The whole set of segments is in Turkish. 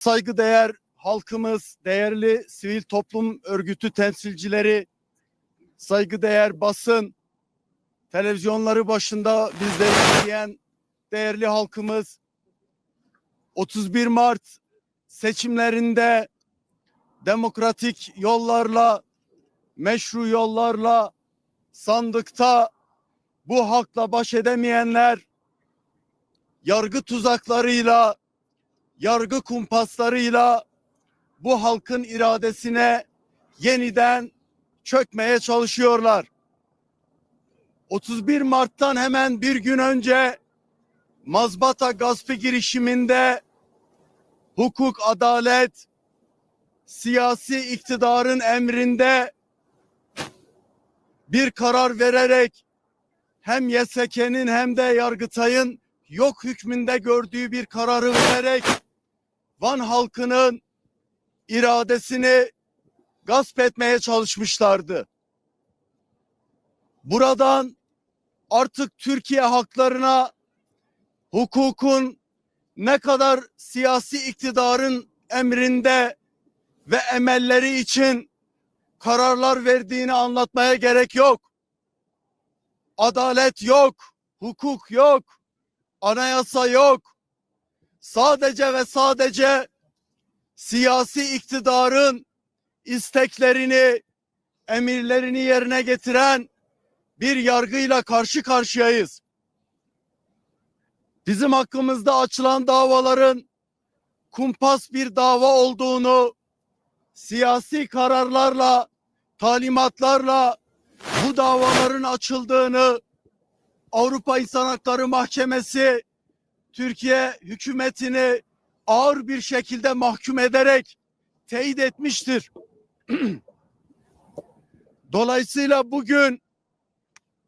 saygıdeğer halkımız, değerli sivil toplum örgütü temsilcileri, saygıdeğer basın, televizyonları başında bizleri izleyen değerli halkımız, 31 Mart seçimlerinde demokratik yollarla, meşru yollarla sandıkta bu halkla baş edemeyenler yargı tuzaklarıyla, yargı kumpaslarıyla bu halkın iradesine yeniden çökmeye çalışıyorlar. 31 Mart'tan hemen bir gün önce mazbata gaspı girişiminde hukuk, adalet, siyasi iktidarın emrinde bir karar vererek hem YSK'nin hem de Yargıtay'ın yok hükmünde gördüğü bir kararı vererek Van halkının iradesini gasp etmeye çalışmışlardı. Buradan artık Türkiye haklarına hukukun ne kadar siyasi iktidarın emrinde ve emelleri için kararlar verdiğini anlatmaya gerek yok. Adalet yok, hukuk yok, anayasa yok. Sadece ve sadece siyasi iktidarın isteklerini, emirlerini yerine getiren bir yargıyla karşı karşıyayız. Bizim hakkımızda açılan davaların kumpas bir dava olduğunu, siyasi kararlarla, talimatlarla bu davaların açıldığını Avrupa İnsan Hakları Mahkemesi Türkiye hükümetini ağır bir şekilde mahkum ederek teyit etmiştir. Dolayısıyla bugün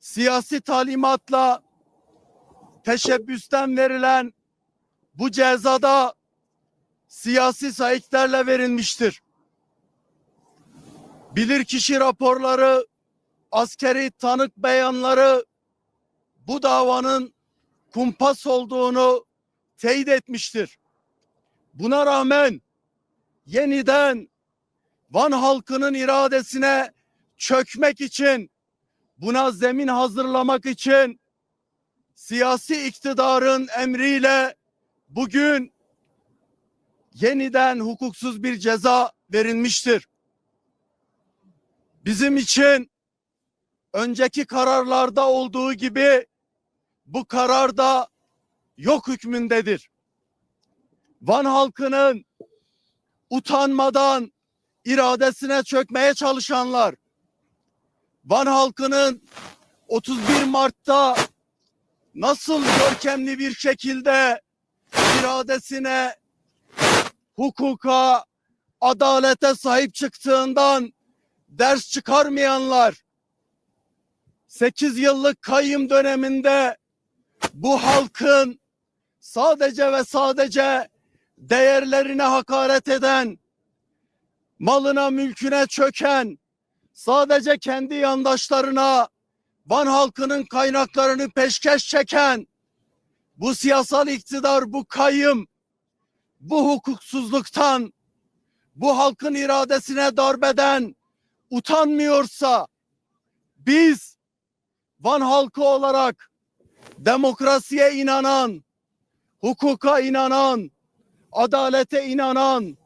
siyasi talimatla teşebbüsten verilen bu cezada siyasi sahiplerle verilmiştir. Bilirkişi raporları, askeri tanık beyanları bu davanın kumpas olduğunu teyit etmiştir. Buna rağmen yeniden Van halkının iradesine çökmek için buna zemin hazırlamak için siyasi iktidarın emriyle bugün yeniden hukuksuz bir ceza verilmiştir. Bizim için önceki kararlarda olduğu gibi bu karar da yok hükmündedir. Van halkının utanmadan iradesine çökmeye çalışanlar, Van halkının 31 Mart'ta nasıl görkemli bir şekilde iradesine, hukuka, adalete sahip çıktığından ders çıkarmayanlar, 8 yıllık kayyım döneminde bu halkın sadece ve sadece değerlerine hakaret eden, malına mülküne çöken, sadece kendi yandaşlarına Van halkının kaynaklarını peşkeş çeken, bu siyasal iktidar, bu kayyım, bu hukuksuzluktan, bu halkın iradesine darbeden utanmıyorsa, biz Van halkı olarak demokrasiye inanan, hukuka inanan, adalete inanan,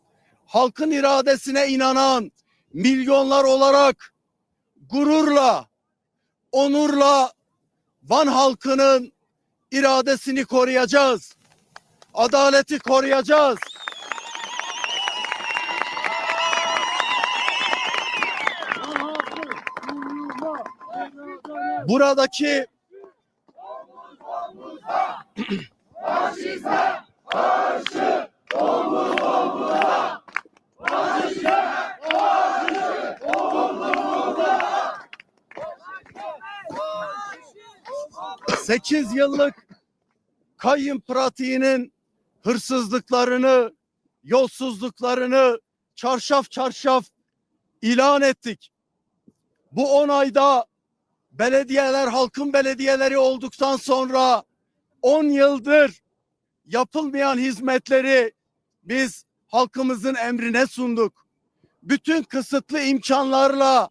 halkın iradesine inanan milyonlar olarak gururla, onurla Van halkının iradesini koruyacağız. Adaleti koruyacağız. Buradaki sekiz yıllık kayyım pratiğinin hırsızlıklarını, yolsuzluklarını çarşaf çarşaf ilan ettik. Bu on ayda belediyeler halkın belediyeleri olduktan sonra 10 yıldır yapılmayan hizmetleri biz halkımızın emrine sunduk. Bütün kısıtlı imkanlarla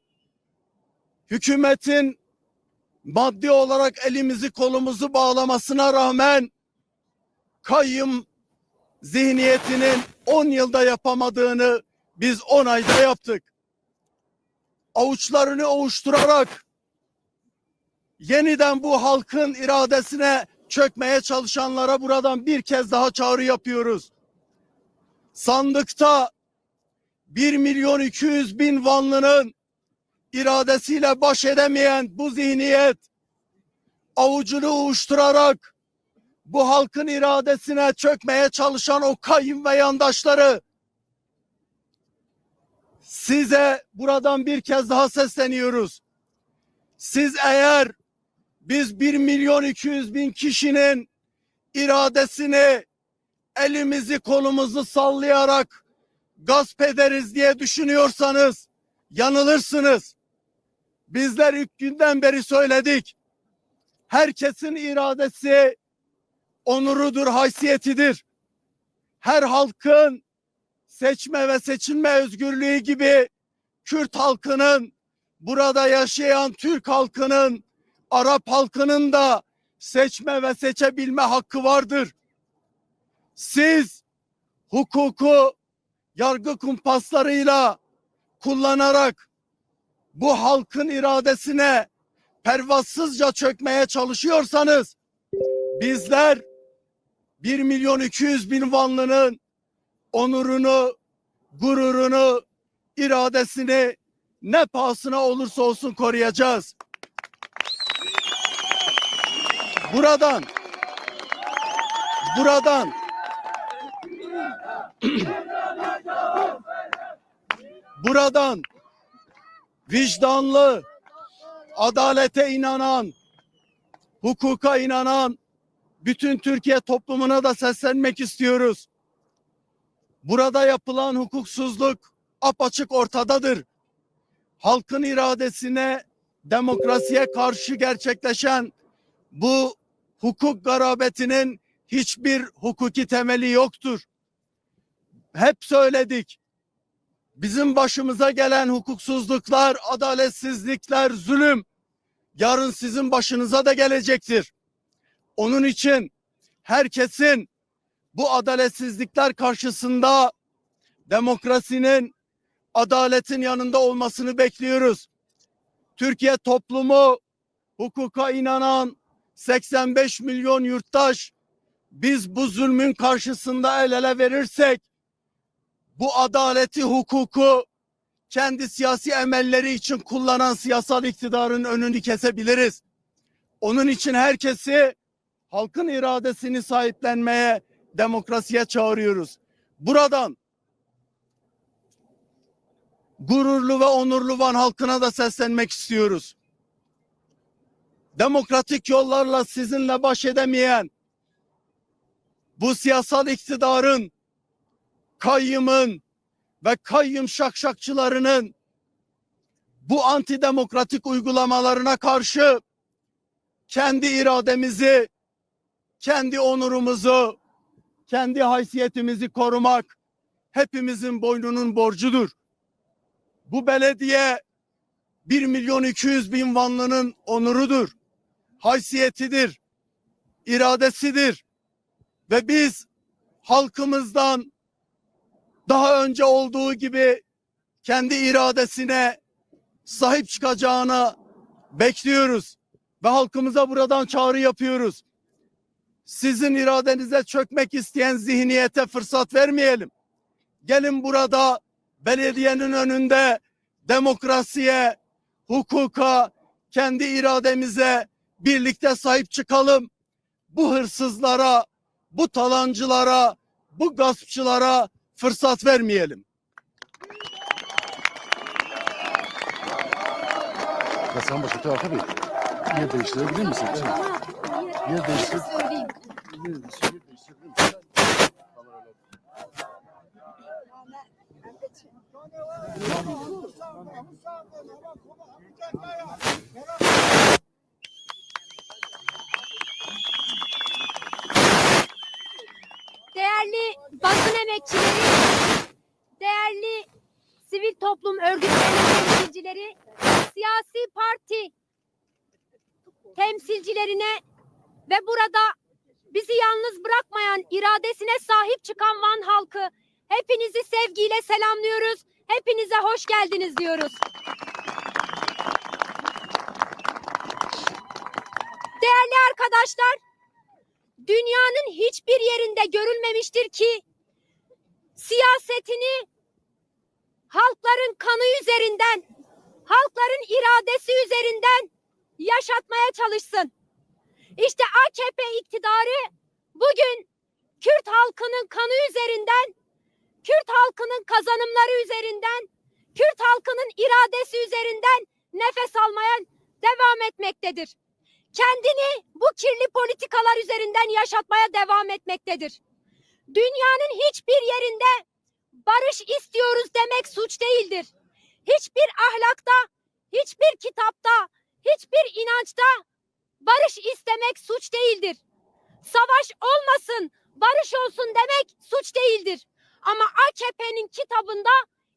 hükümetin maddi olarak elimizi kolumuzu bağlamasına rağmen kayyum zihniyetinin 10 yılda yapamadığını biz 10 ayda yaptık. Avuçlarını ovuşturarak yeniden bu halkın iradesine çökmeye çalışanlara buradan bir kez daha çağrı yapıyoruz. Sandıkta 1 milyon 200 bin Vanlı'nın iradesiyle baş edemeyen bu zihniyet avucunu ovuşturarak bu halkın iradesine çökmeye çalışan o kayyum ve yandaşları size buradan bir kez daha sesleniyoruz. Siz eğer biz 1 milyon 200 bin kişinin iradesini elimizi kolumuzu sallayarak gasp ederiz diye düşünüyorsanız yanılırsınız. Bizler ilk günden beri söyledik. Herkesin iradesi onurudur, haysiyetidir. Her halkın seçme ve seçilme özgürlüğü gibi Kürt halkının, burada yaşayan Türk halkının, Arap halkının da seçme ve seçebilme hakkı vardır. Siz hukuku yargı kumpaslarıyla kullanarak bu halkın iradesine pervasızca çökmeye çalışıyorsanız bizler 1 milyon 200 bin Vanlı'nın onurunu, gururunu, iradesini ne pahasına olursa olsun koruyacağız. Buradan buradan buradan vicdanlı, adalete inanan, hukuka inanan bütün Türkiye toplumuna da seslenmek istiyoruz. Burada yapılan hukuksuzluk apaçık ortadadır. Halkın iradesine, demokrasiye karşı gerçekleşen bu hukuk garabetinin hiçbir hukuki temeli yoktur. Hep söyledik. Bizim başımıza gelen hukuksuzluklar, adaletsizlikler, zulüm yarın sizin başınıza da gelecektir. Onun için herkesin bu adaletsizlikler karşısında demokrasinin, adaletin yanında olmasını bekliyoruz. Türkiye toplumu hukuka inanan 85 milyon yurttaş biz bu zulmün karşısında el ele verirsek bu adaleti, hukuku kendi siyasi emelleri için kullanan siyasal iktidarın önünü kesebiliriz. Onun için herkesi halkın iradesini sahiplenmeye, demokrasiye çağırıyoruz. Buradan gururlu ve onurlu Van halkına da seslenmek istiyoruz. Demokratik yollarla sizinle baş edemeyen bu siyasal iktidarın, kayyımın ve kayyum şakşakçılarının bu antidemokratik uygulamalarına karşı kendi irademizi, kendi onurumuzu, kendi haysiyetimizi korumak hepimizin boynunun borcudur. Bu belediye 1 milyon 200 bin Vanlı'nın onurudur, haysiyetidir, iradesidir. Ve biz halkımızdan daha önce olduğu gibi kendi iradesine sahip çıkacağına bekliyoruz. Ve halkımıza buradan çağrı yapıyoruz. Sizin iradenize çökmek isteyen zihniyete fırsat vermeyelim. Gelin burada belediyenin önünde demokrasiye, hukuka, kendi irademize birlikte sahip çıkalım. Bu hırsızlara, bu talancılara, bu gaspçılara fırsat vermeyelim. Sen başka tarafa bir yer değiştirebilir misin? Yer değiştir. söyleyeyim. Yer değiştirebilir misin? Değerli emekçileri, toplum örgütlerinin temsilcileri, siyasi parti temsilcilerine ve burada bizi yalnız bırakmayan, iradesine sahip çıkan Van halkı hepinizi sevgiyle selamlıyoruz. Hepinize hoş geldiniz diyoruz. Değerli arkadaşlar, dünyanın hiçbir yerinde görülmemiştir ki siyasetini halkların kanı üzerinden, halkların iradesi üzerinden yaşatmaya çalışsın. İşte AKP iktidarı bugün Kürt halkının kanı üzerinden, Kürt halkının kazanımları üzerinden, Kürt halkının iradesi üzerinden nefes almaya devam etmektedir. Kendini bu kirli politikalar üzerinden yaşatmaya devam etmektedir. Dünyanın hiçbir yerinde barış istiyoruz demek suç değildir. Hiçbir ahlakta, hiçbir kitapta, hiçbir inançta barış istemek suç değildir. Savaş olmasın, barış olsun demek suç değildir. Ama AKP'nin kitabında,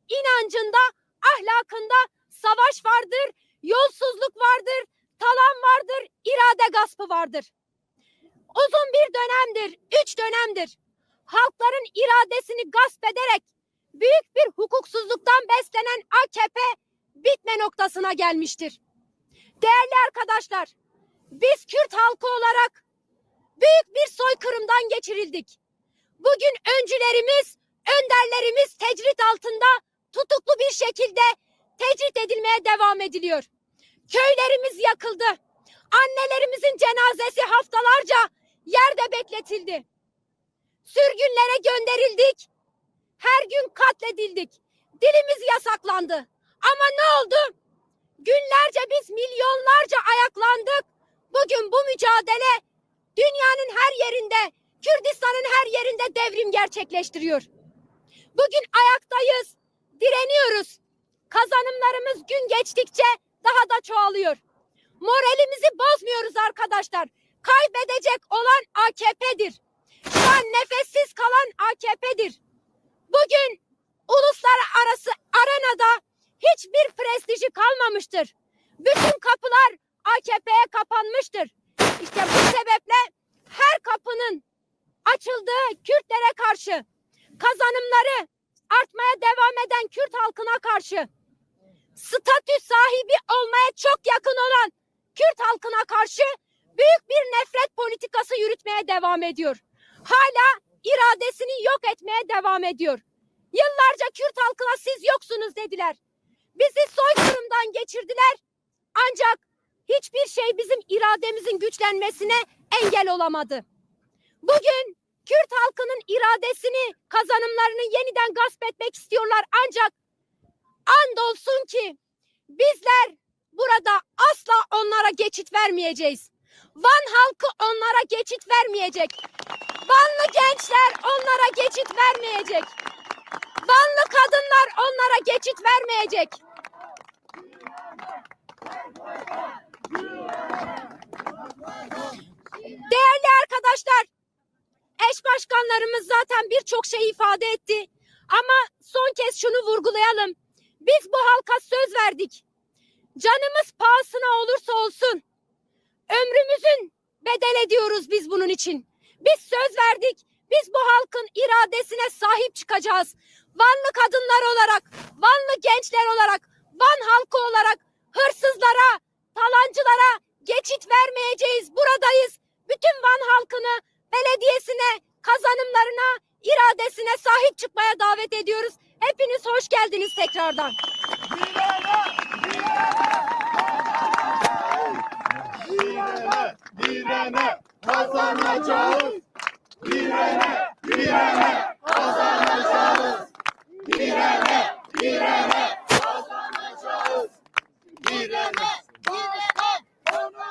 inancında, ahlakında savaş vardır, yolsuzluk vardır, talan vardır, irade gaspı vardır. Uzun bir dönemdir, üç dönemdir halkların iradesini gasp ederek büyük bir hukuksuzluktan beslenen AKP bitme noktasına gelmiştir. Değerli arkadaşlar, biz Kürt halkı olarak büyük bir soykırımdan geçirildik. Bugün öncülerimiz, önderlerimiz tecrit altında tutuklu bir şekilde tecrit edilmeye devam ediliyor. Köylerimiz yakıldı. Annelerimizin cenazesi haftalarca yerde bekletildi. Sürgünlere gönderildik. Her gün katledildik. Dilimiz yasaklandı. Ama ne oldu? Günlerce biz milyonlarca ayaklandık. Bugün bu mücadele dünyanın her yerinde, Kürdistan'ın her yerinde devrim gerçekleştiriyor. Bugün ayaktayız, direniyoruz. Kazanımlarımız gün geçtikçe daha da çoğalıyor. Moralimizi bozmuyoruz arkadaşlar. Kaybedecek olan AKP'dir. Şu an nefessiz kalan AKP'dir. Bugün uluslararası arenada hiçbir prestiji kalmamıştır. Bütün kapılar AKP'ye kapanmıştır. İşte bu sebeple her kapının açıldığı Kürtlere karşı kazanımları artmaya devam eden Kürt halkına karşı statü sahibi olmaya çok yakın olan Kürt halkına karşı büyük bir nefret politikası yürütmeye devam ediyor. Hala iradesini yok etmeye devam ediyor. Yıllarca Kürt halkına siz yoksunuz dediler. Bizi soykırımdan geçirdiler. Ancak hiçbir şey bizim irademizin güçlenmesine engel olamadı. Bugün Kürt halkının iradesini, kazanımlarını yeniden gasp etmek istiyorlar. Ancak andolsun ki bizler burada asla onlara geçit vermeyeceğiz. Van halkı onlara geçit vermeyecek. Vanlı gençler onlara geçit vermeyecek. Vanlı kadınlar onlara geçit vermeyecek. Değerli arkadaşlar, eş başkanlarımız zaten birçok şey ifade etti. Ama son kez şunu vurgulayalım. Biz bu halka söz verdik. Canımız pahasına olursa olsun ömrümüzün bedel ediyoruz biz bunun için. Biz söz verdik. Biz bu halkın iradesine sahip çıkacağız. Vanlı kadınlar olarak, Vanlı gençler olarak, Van halkı olarak hırsızlara, talancılara geçit vermeyeceğiz. Buradayız. Bütün Van halkını, belediyesine, kazanımlarına, iradesine sahip çıkmaya davet ediyoruz. Hepiniz hoş geldiniz tekrardan. Direne, direne kazanacağız. Direne, direne kazanacağız. Direne, direne